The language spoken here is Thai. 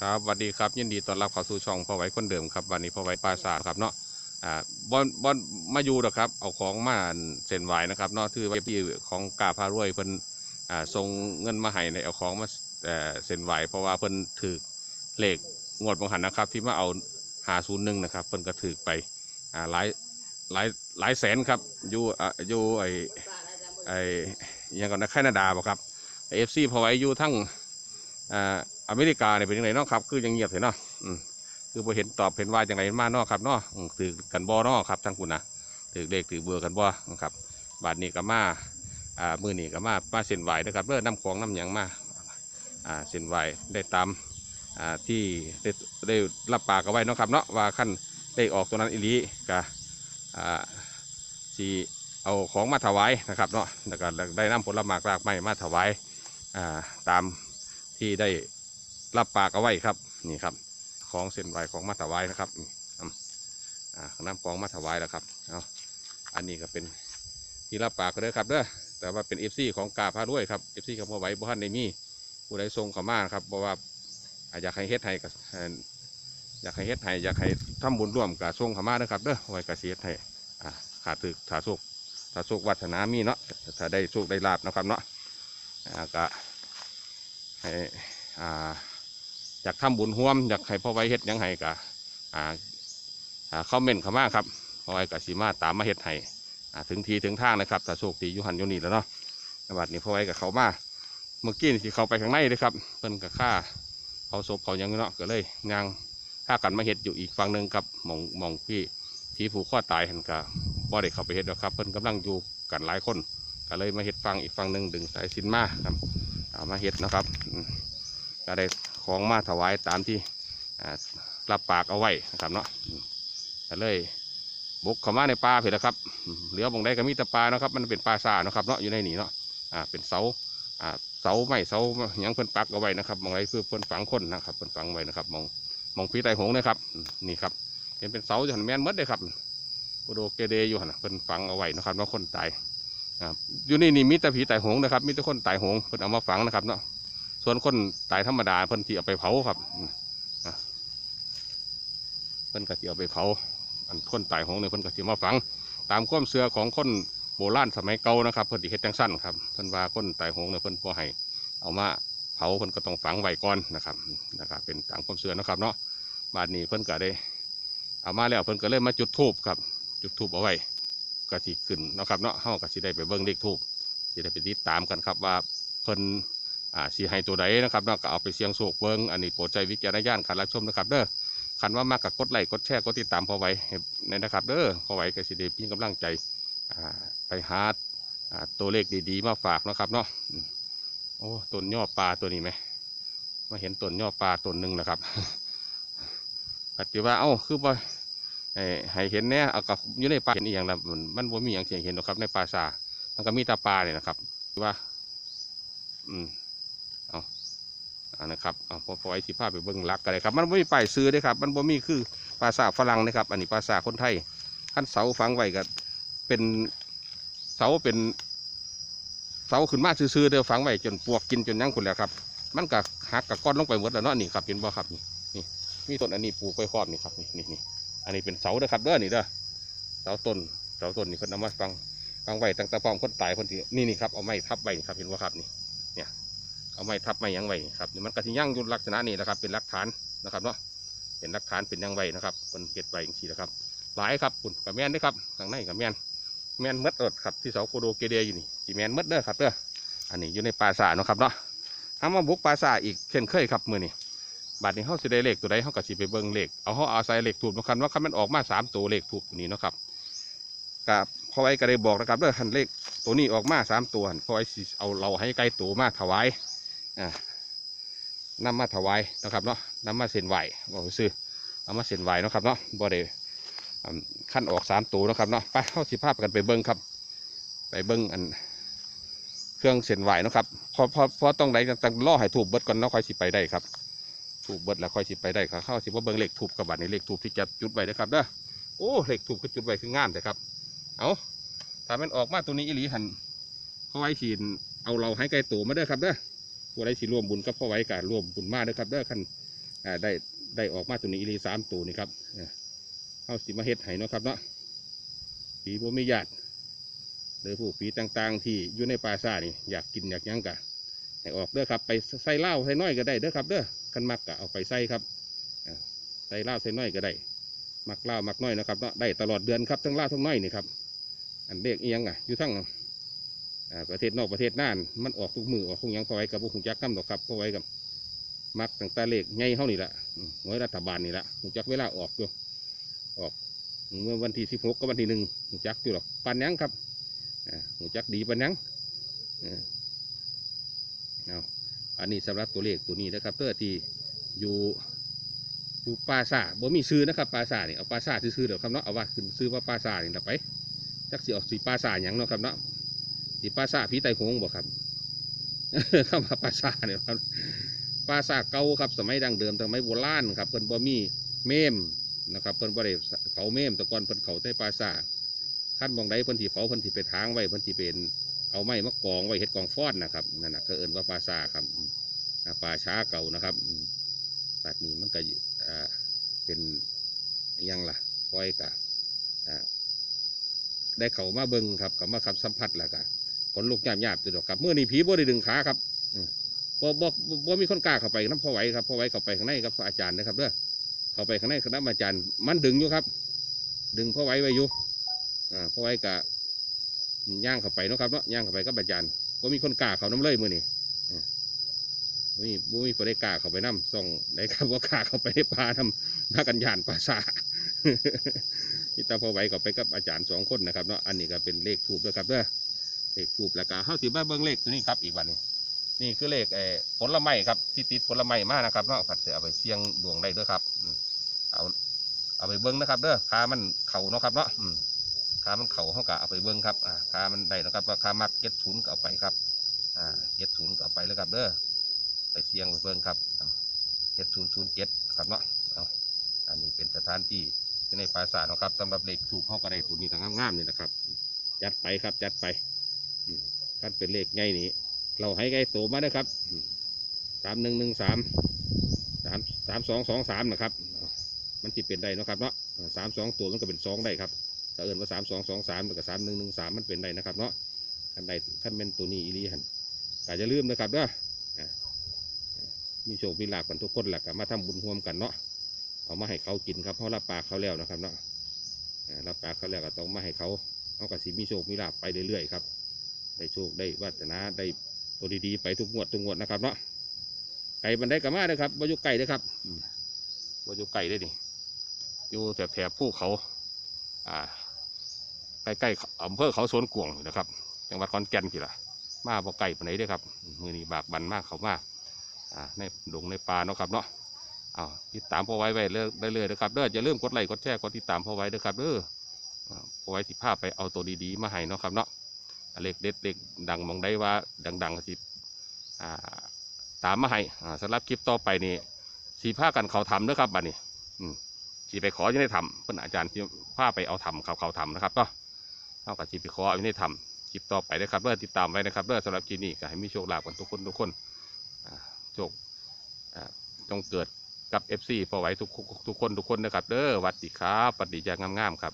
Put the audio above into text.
ครับสวัสดีครับยินดีต้อนรับเข้าสู่ช่องพ่อไว้คนเดิมครับวันนี้พ่อไว้ปราสาทครับเนาะอ่าบอนบอนมาอยู่ดอกครับเอาของมาเซ็นไหวนะครับเนาะถือว่าที่ของกาพารวยเพิ่นอ่าส่งเงินมาให้ในเอาของมาเอ่อเซ็นไหวเพราะว่าเพิ่นถือเลขงวดบังหันนะครับ ที่มาเอาหาศูนย์หนึ่งนะครับเพิ่นก็ถือไปอ่าหลายหลายหลายแสนครับอยู่อ่าอยู่ไอไออิหยังก่อนนะแคนาดาบ่ครับเอฟซีพอไว้อยู่ทั้งอ่า อเมริกาเนี่ยเป็นยังไงเนาะครับ คือยังเงียบเห็นเนาะอืมคือพอเห็นตอบเห็นว่าอย่างไรมาเนาะครับเนาะถือกันบ่เนาะครับทั้งคุณนะถือเลขถือเบอร์กันบ่นะครับ บาทนี้ก็มาอ่ามือนี้ก็มามาเส้นไหวนะครับเริ่น้ำของน้ำหยังมาอ่าเส้นไหวได้ตามอ่าที่ได้ได้รับปากกันไว้เนาะครับเนาะว่าขั้นได้ออกตัวนั้นอีหลีก็อ่าสีเอาของมาถวายนะครับเนาะแล้วก็ได้นำผลไม้รากไม้มาถวายอ่าตามที่ได้ รับปากเอาไว้ครับนี่ครับ ของเส้นไหวของมาถวายนะครับอ่าน้ำของมาถวายแล้วครับเอาอันนี้ก็เป็นที่รับปากกันเลยครับเด้อแต่ว่าเป็นเอฟซีของกาพาด้วยครับเอฟซีของพ่อไหวบ้านในมีผู้ใดทรงขามาครับเพราะว่าอาอยากให้เฮ็ดให้กับอยากให้เฮ็ดให้อยากให้ทำบุญร่วมกับทรงขามาเด้อครับเด้อไว้กับเสียให้ขาดถึกขาดโชคขาดโชควัฒนามีเนาะถ้าได้โชคได้ลาบนะครับเนาะก็ให้อ่า อยากทำบุญร่วมอยากให้พ่อไว้เฮ็ดยังไงกะอ่าอ่าคอมเมนต์เข้ามาครับพ่อไว้กะสีมาตามมาเฮ็ดให้ถึงทีถึงทางนะครับถ้าโชคดียุหันยุนีแล้วเนาะบัดนี้พ่อไว้กับเขามาเมื่อกี้นี่ที่เขาไปข้างในเลยครับเพิ่นกับฆ่าเขาศพเขายังเนาะก็เลยงางฆ่ากันมาเฮ็ดอยู่อีกฝั่งหนึ่งครับมองมองพี่ที่ผูกข้อตายเห็นกะบ่ได้เข้าไปเฮ็ดหรอกครับเพิ่นกำลังอยู่กันหลายคนก็เลยมาเฮ็ดฟังอีกฝั่งหนึ่งดึงสายสินมาครับเอามาเฮ็ดนะครับก็ได้ ของมาถวายตามที่รับปากเอาไว้นะครับเนาะก็เลยบุกเข้ามาในป่าเผิดแล้วครับเหลือบงได้ก็มีแต่ปลาเนาะครับมันเป็นปลาซาเนาะครับเนาะอยู่ในนี่เนาะอ่าเป็นเสาอ่าเสาไม้เสายังเพิ่นปักเอาไว้นะครับมองไรเพื่อเพิ่นฝังคนนะครับเพิ่นฝังไว้นะครับมองมองผีไตหงนะครับนี่ครับเห็นเป็นเสาอยู่หันแม่นมดเลยครับโปโดเกเดอยู่หันะเพิ่นฝังเอาไว้นะครับเนาะคนตายอยู่นี่นี่มีแต่ผีตายหงนะครับมีแต่คนตายหงเพิ่นเอามาฝังนะครับเนาะ ส่วนคนตายธรรมดาเพิ่นที่เอาไปเผาครับเพิ่นก็ที่เอาไปเผา อันคนตายหงเนี่ยเพิ่นก็ที่มาฝัง ตามความเชื่อของคนโบราณสมัยเก่านะครับเพิ่นที่เฮ็ดจังสั้นครับเพิ่นว่าคนตายหงเนี่ยเพิ่นบ่ให้เอามาเผาเพิ่นก็ต้องฝังไว้ก่อนนะครับนะครับ เป็นตามความเชื่อนะครับเนาะบาดนี้เพิ่นก็ได้เอามาแล้วเพิ่นก็เลยมาจุดธูปครับจุดธูปเอาไว้ก็สิขึ้นนะครับเนาะเฮาก็สิได้ไปเบิ่งเลขทูบสิได้ไปติดตามกันครับว่าเพิ่น อ่าสิให้ตัวใดนะครับเนาะก็เอาไปเสียงโชคเบิ่งอันนี้โปรดใจวิจารณญาณการรับชมนะครับเด้อคันว่ามากกับกดไลค์กดแชร์กดติดตามพอไว้ให้เนี่ยนะครับเด้อพอไว้ก็สิได้มีกำลังใจอ่าไปหาอ่าตัวเลขดีๆมาฝากนะครับเนาะโอ้ต้นย่อปลาตัวนี้ไหมมาเห็นต้นย่อปลาต้นหนึ่งนะครับปฏิว่าเอ้าคือบ่ให้ให้เห็นเนี่ยเอากับอยู่ในป่าเห็นอีกอย่างละมันมันบ่มีอย่างเสียงเห็นหรอกครับในป่าซามันก็มีตาปลาเนี่ยนะครับว่า อืม นะครับเอาพอพอไอ้สิภาพไปเบิ่งลักกันเลยครับ มันบ่มีป้ายซื้อเด้ครับ มันบ่มีคือภาษาฝรั่งนะครับ อันนี้ภาษาคนไทยขั้นเสาฝังไว้ก็เป็นเสาเป็น เสาขึ้นมาซื่อๆเดี๋ยวฝังไว้จนปวกกินจนยังคนแล้วครับ มันก็หักกับก้อนลงไปหมดแล้วเนาะนี่ครับเห็นบ่ครับนี่นี่มีต้นอันนี้ปลูกไปครอบนี่ครับนี่นี่นี่อันนี้เป็นเสาเด้อครับเด้อนี่เด้อเสาต้นเสาต้นนี่เพิ่นเอามาฟังฟังไว้ตั้งแต่พร้อมคนตายคนที่นี่นี่ครับเอาไม้ทับไว้ครับเห็นว่ครับนี่เนี่ย เอาไม้ทับไม้ยังไว้ครับนี่มันก็สิยั่งยู่ลักษณะนี้แหละครับเป็นหลักฐานนะครับเนาะเป็นหลักฐานเป็นยังไว้นะครับเป็นเก็บไว้อย่างนี้นะครับ หลายครับปุ่นกับแม่นด้ครับข้างในกับแม่นแม่นหมดเอิดครับที่เสาโคโดเกเดอยู่นี่สีแม่นหมดเด้อครับเด้ออันนี้อยู่ในป่าสาเนาะครับเนาะทำมาบุกป่าสาอีกเช่นเคยครับมือนี้บัดนี้เขาสิได้เลขตัวใดเขาก็สิไปเบิ่งเลขเอาเขาเอาใส่เลขถูกนาะครับว่าคันมันออกมาสามตัวเลขถูกตัวนี้เนาะครับกับพอไว้ก็ได้บอกนะครับเด้อคันเลขตัวนี้ออกมาสามตัวพอไว้เอาเราให้ไกลตัวมาถวาย อ่านำมาถวายนะครับเนาะนำมาเส้นไหวบอกซื้อเอามาเส้นไหวนะครับเนาะบ่ได้ขั้นออกสามตัวนะครับเนาะไปเข้าสิภาพกันไปเบิ่งครับ ไปเบิ่งอันเครื่องเส้นไหวนะครับพอพอพอต้องได้ต้องล่อให้ถูกเบิดก่อนเนาะค่อยสิไปได้ครับถูกเบิดแล้วค่อยสิไปได้ครับเข้าสิว่าเบิ่งเหลขถูกกับบัตรในเหลขถูกที่จะจุดไว้นะครับเด้อโอ้เหลขถูกก็จุดไว้คืองามแต่ครับเอาถ้ามันออกมาตัวนี้อีหลีหันพ่อไว้ขีนเอาเราให้ไกลตัวมาเด้อครับเด้อ ผู้ใดสิร่วมบุญกับพ่อไว้การร่วมบุญมาเด้อครับเด้อคันได้ได้ออกมาตัวนี้อีหลีสามตัวนี่ครับเอาสิมาเฮ็ดให้นะครับเนาะผีบ่มีญาติหรือผู้ผีต่างๆ ที่อยู่ในป่าซ่านี่อยากกินอยากยังกะให้ออกเด้อครับ ไปใส่เหล้าใส่น้อยก็ได้เด้อครับเด้อกันมักกะเอาไปใส่ครับใส่เหล้าใส่น้อยก็ได้ มักเหล้ามักน้อยนะครับเนาะได้ตลอดเดือนครับทั้งเหล้าทั้งน้อยนี่ครับอันเลขเอียงอะอยู่ทั้ง ประเทศนอกประเทศน่านมันออกทุกมือออกทุกหยังพอไว้กับพวกหุ่นจักน้ำดอกครับพอไว้กับมักตั้งแต่เลขไงเท่านี่แหละอืมหน่วยรัฐบาลนี่แหละหูจักเวลาออกอยู่ออกเมื่อวันที่สิบหกกับวันที่หนึ่งหูจักอยู่หรอกปันยังครับอ่าหูจักดีปันยังเอาอันนี้สำหรับตัวเลขตัวนี้นะครับเพื่อที่อยู่อยู่ปราสาบ่มีซื้อนะครับปราสาทนี่เอาปราสาซื้อเดี๋ยวครับเนาะเอาว่าขึ้นซื้อว่าปราสาทนี่ละไปจักสิออกสีปราสาทหยังเนาะครับเนาะ สีปราสาทผีไตโหงบ่ครับเข้ามาปราสาทเนี่ยครับปราสาทเก่าครับ สมัยดังเดิมสมัยโบราณครับเพิ่นบ่มีเมมนะครับเพิ่นบ่ได้เผาเมมแต่ก่อนเพิ่นเขาใต้ปราสาทขั้นมองใดเพิ่นที่เผาเพิ่นที่ไปทางไว้เพิ่นที่เป็นเอาไม้มากองไว้เฮ็ดกองฟอนนะครับนั่นน่ะก็เอิ้นว่าปราสาครับอ่าป่าช้าเก่านะครับสัตว์นี้มันก็อ่าเป็นยังล่ะปล่อยกะอ่าได้เขามาเบิ่งครับเขามาขับสัมผัสแล้วก็ ขนลุกยาบๆจุดดอกครับเมื่อนี้ผีบ่ได้ดึงขาครับบ่บ่บ่บ่มีคนกล้าเข้าไปน้ำพ่อไหวครับพ่อไหวเข้าไปข้างในครับอาจารย์นะครับเด้อเข้าไปข้างในคณะอาจารย์ มันดึงอยู่ครับ ดึงพ่อไหวไว้อยู่อ่าพ่อไหวกะย่างเข้าไปเนาะครับเนาะย่างเข้าไปกับอาจารย์บ่มีคนกล้าเข้าน้ำเลยมือนี่อ่าบ่มีบ่มีคนได้กล้าเข้าไปน้ำส่องได้ครับว่ากล้าเข้าไปในป่าน้ำมากันยานป่าซานี่ตาพ่อไหวเข้าไปกับอาจารย์สองคนนะครับเนาะอันนี้ก็เป็นเลขถูกด้วยครับเด้อ เลขถูกแล้วก็เฮาสิมาเบิ่งเลขตัวนี้ครับอีกวันนึงนี่คือเลขเออผลไม้ครับที่ติดผลไม้มากนะครับเนาะผัดเสียเอาไปเสี่ยงดวงได้เด้วยครับเอาเอาไปเบิ้งนะครับเด้อขามันเข่าเนาะครับเนาะขามันเข่าเขากะเอาไปเบิ้งครับขามันได้นะครับขามักเก็ตศูนย์ก็เอาไปครับอ่าเก็ตศูนย์ก็เอาไปเลยครับเด้อไปเสี่ยงไปเบิ้งครับเจ็ดศูนย์ศูนย์เจ็ดครับเนาะอันนี้เป็นสถานที่ในปราสาทนะครับสำหรับเลขถูกเขาก็ได้ตัวนี้ทางงามๆนี่นะครับ จัดไปครับจัดไป กันเป็นเลขไงนี้ เราให้ไก่โตมาได้อครับสามหนึ่งหนึ่งสามสามสามสองสองสามนะครับ มันติเป็นได้เนาะครับเนาะสามสองตัวมันก็เป็นสองได้ครับถ้าเอินว่าสามสองสองสามแล้วก็สามหนึ่งหนึ่งสามมันเป็นได้นะครับเนาะขั้นใดขั้นเป็นตัวนี้อีหลีหันแต่จะลืมนะครับเนาะอ่ามีโชค มีลาภกันทุกคนแหละก็มาทำบุญร่วมกันเนาะ เอามาให้เขากินครับเพราะรับปากเขาแล้วนะครับเนาะอ่ารับปากเขาแล้วก็ต้องมาให้เขาเอากระสีมีโชค มีลาภไปเรื่อยๆครับ ได้โชคได้วาสนาได้ตัวดีๆไปทุกงวดทุกงวดนะครับเนาะไก่บันไดกระมาเลยครับวายุไก่เลยครับวายุไก่ได้ดิอยู่แถบแถบภูเขาอ่าใกล้ๆอำเภอเขาสวนกวงนะครับจังหวัดขอนแก่นกี่ละมาบ่ไก่ปานไหนเด้ครับมือนี้บากบันมากเขามากอ่าในดงในป่าเนาะครับเนาะอ้าติดตามพ่อไว้ไว้เรื่อยได้เลยนะครับเด้ออย่าลืมกดไลค์กดแชร์กดติดตามพ่อไว้เด้อครับเด้อพ่อไว้สิภาพไปเอาตัวดีๆมาให้เนาะครับเนาะ เลขเด็ดเลขดังมองได้ว่าดังๆสิตามมาให้สำหรับคลิปต่อไปนี่สีผ้ากันเขาทำนะครับบัดนี้สีไปขออยู่ในทำเพื่อนอาจารย์ที่ผ้าไปเอาทำเขาเขาทำนะครับก็เอากับสีไปขออยู่ในทำคลิปต่อไปนะครับเพื่อติดตามไว้นะครับเพื่อสำหรับคลิปนี้ก็ให้มีโชคลาภกันทุกคนทุกคนโชคจงเกิดกับ FC พอไหว้ทุกทุกคนทุกคนนะครับเด้อหวัดดีครับหวัดดีอย่างามๆครับ